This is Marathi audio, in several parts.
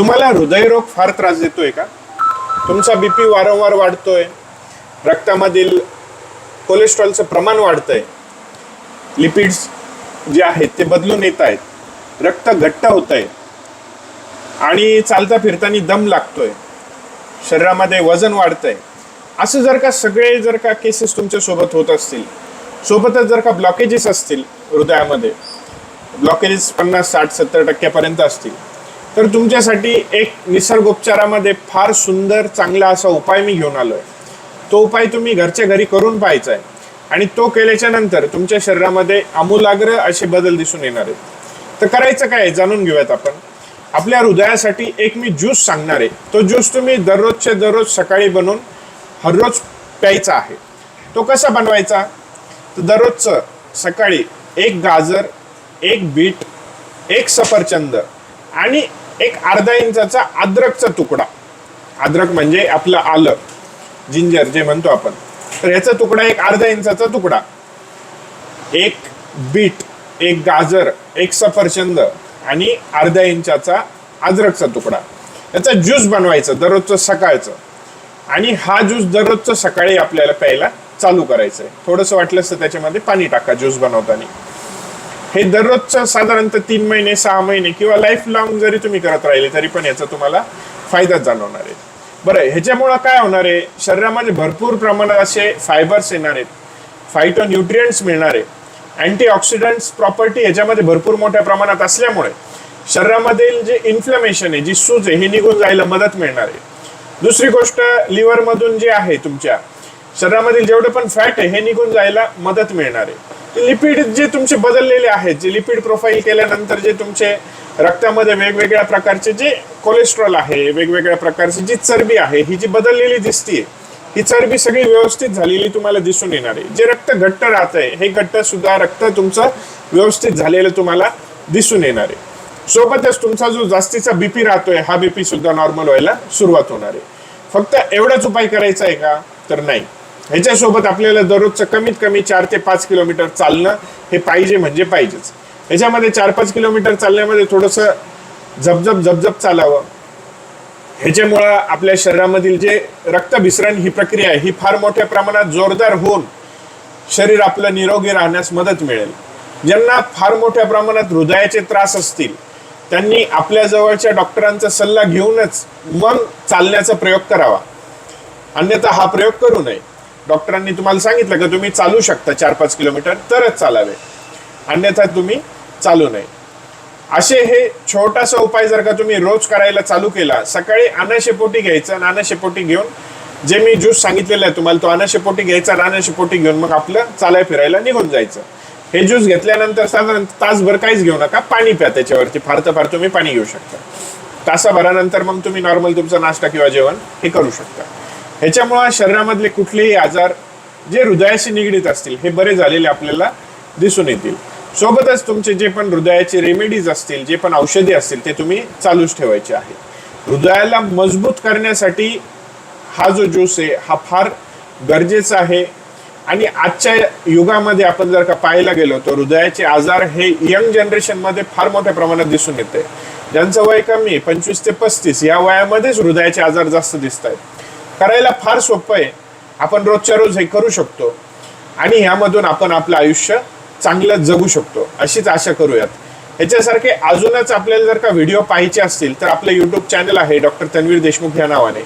तुम्हाला हृदयरोग फार त्रास देतोय का? तुमचा बीपी वारंवार वाढतोय रक्तामधील कोलेस्ट्रॉलचं प्रमाण वाढतंय. लिपिड्स जे आहेत ते बदलून येत आहेत. रक्त घट्ट होत आहे आणि चालता फिरताना दम लागतोय. शरीरामध्ये वजन वाढतंय. असं जर का सगळे जर का केसेस तुमच्यासोबत होत असतील सोबतच जर का ब्लॉकेजेस असतील हृदयामध्ये ब्लॉकेजेस पन्नास साठ सत्तर टक्क्यापर्यंत असतील तर तुमच्यासाठी एक निसर्गोपचारामध्ये फार सुंदर चांगला असा उपाय मी घेऊन आलोय. तो उपाय तुम्ही घरच्या घरी करून पाहायचा आहे. आणि तो केल्याच्यानंतर तुमच्या शरीरामध्ये आमूलाग्र असे बदल दिसून येणार आहेत. तर करायचं काय जाणून घेऊयात आपण. आपल्या हृदयासाठी एक मी ज्यूस सांगणार आहे. तो ज्यूस तुम्ही दररोजच्या दररोज सकाळी बनवून हररोज प्यायचा आहे. तो कसा बनवायचा? तर दररोजचं सकाळी एक गाजर एक बीट एक सफरचंद आणि एक अर्धा इंचाचा अद्रकचा तुकडा. अद्रक म्हणजे आपलं आलं. जिंजर जे म्हणतो आपण. तर याचा तुकडा एक अर्धा इंचाचा तुकडा. एक बीट एक गाजर एक सफरचंद आणि अर्ध्या इंचाचा अद्रकचा तुकडा. याचा ज्यूस बनवायचं दररोजचं सकाळचं. आणि हा ज्यूस दररोजचं सकाळी आपल्याला प्यायला चालू करायचं आहे थोडंसं वाटलं तर त्याच्यामध्ये पाणी टाका ज्यूस बनवताना. हे दररोजचं साधारणतः तीन महिने सहा महिने किंवा लाईफ लॉंग जरी तुम्ही करत राहिले तरी पण याचा तुम्हाला फायदाच जाणवणार आहे. बरं ह्याच्यामुळं काय होणार आहे? शरीरामध्ये भरपूर प्रमाणात असे फायबर्स येणार आहेत. फायटो न्यूट्रियंट्स मिळणार आहे. अँटीऑक्सिडंट्स प्रॉपर्टी ह्याच्यामध्ये भरपूर मोठ्या प्रमाणात असल्यामुळे शरीरामधील जे इन्फ्लमेशन आहे जी सूज आहे हे निघून जायला मदत मिळणार आहे. दुसरी गोष्ट लिव्हर मधून जे आहे तुमच्या शरीरामधील जेवढे पण फॅट आहे हे निघून जायला मदत मिळणार आहे. लिपिड जे तुमचे बदललेले आहेत जे लिपिड प्रोफाईल केल्यानंतर जे तुमचे रक्तामध्ये वेगवेगळ्या प्रकारचे जे कोलेस्ट्रॉल आहे वेगवेगळ्या प्रकारची जी चरबी आहे ही जी बदललेली दिसतीये ही चरबी सगळी व्यवस्थित झालेली तुम्हाला दिसून येणार आहे. जे रक्त घट्ट राहत आहे हे घट्ट सुद्धा रक्त तुमचं व्यवस्थित झालेलं तुम्हाला दिसून येणार आहे. सोबतच तुमचा जो जास्तीचा बीपी राहतोय हा बीपी सुद्धा नॉर्मल व्हायला सुरुवात होणार आहे. फक्त एवढाच उपाय करायचा आहे का? तर नाही. ह्याच्यासोबत आपल्याला दररोजचं कमीत कमी चार ते पाच किलोमीटर चालणं हे पाहिजे म्हणजे पाहिजेच. ह्याच्यामध्ये चार पाच किलोमीटर चालण्यामध्ये थोडंसं झपझप झपझप चालावं. ह्याच्यामुळं आपल्या शरीरामधील जे रक्तभिसरण ही प्रक्रिया आहे ही फार मोठ्या प्रमाणात जोरदार होऊन शरीर आपलं निरोगी राहण्यास मदत मिळेल. ज्यांना फार मोठ्या प्रमाणात हृदयाचे त्रास असतील त्यांनी आपल्या जवळच्या डॉक्टरांचा सल्ला घेऊनच मग चालण्याचा प्रयोग करावा. अन्यथा हा प्रयोग करू नये. डॉक्टरांनी तुम्हाला सांगितलं का तुम्ही चालू शकता चार पाच किलोमीटर तरच चालावे. अन्यथा तुम्ही चालू नये. असे हे छोटासा उपाय जर का तुम्ही रोज करायला चालू केला सकाळी अनाशेपोटी घ्यायचं आणि अनाशेपोटी घेऊन जे मी ज्यूस सांगितलेलं आहे तुम्हाला तो अनाशेपोटी घ्यायचा आणि अनाशेपोटी घेऊन मग आपलं चालाय फिरायला निघून जायचं. हे ज्यूस घेतल्यानंतर साधारण तासभर काहीच घेऊ नका पाणी प्या त्याच्यावरती फार तर फार तुम्ही पाणी घेऊ शकता. तासाभरानंतर मग तुम्ही नॉर्मल तुमचा नाश्ता किंवा जेवण हे करू शकता. ह्याच्यामुळं शरीरामधले कुठलेही आजार जे हृदयाशी निगडीत असतील हे बरे झालेले आपल्याला दिसून येतील. सोबतच तुमचे जे पण हृदयाचे रेमेडीज असतील जे पण औषधी असतील ते तुम्ही चालूच ठेवायचे आहे. हृदयाला मजबूत करण्यासाठी हा जो ज्यूस आहे हा फार गरजेचा आहे. आणि आजच्या युगामध्ये आपण जर का पाहायला गेलो तर हृदयाचे आजार हे यंग जनरेशनमध्ये फार मोठ्या प्रमाणात दिसून येते. ज्यांचं वय कमी पंचवीस ते पस्तीस या वयामध्येच हृदयाचे आजार जास्त दिसत आहेत करायला फार सोपं आहे. आपण रोजच्या रोज हे करू शकतो. आणि ह्यामधून आपण आपलं आयुष्य चांगलं जगू शकतो. अशीच आशा करूयात. ह्याच्यासारखे अजूनच आपल्याला जर का व्हिडिओ पाहायचे असतील तर आपलं युट्यूब चॅनल आहे डॉक्टर तन्वीर देशमुख या नावाने.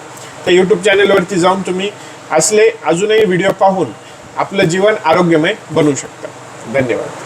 त्या युट्यूब चॅनलवरती जाऊन तुम्ही असले अजूनही व्हिडिओ पाहून आपलं जीवन आरोग्यमय बनवू शकता. धन्यवाद.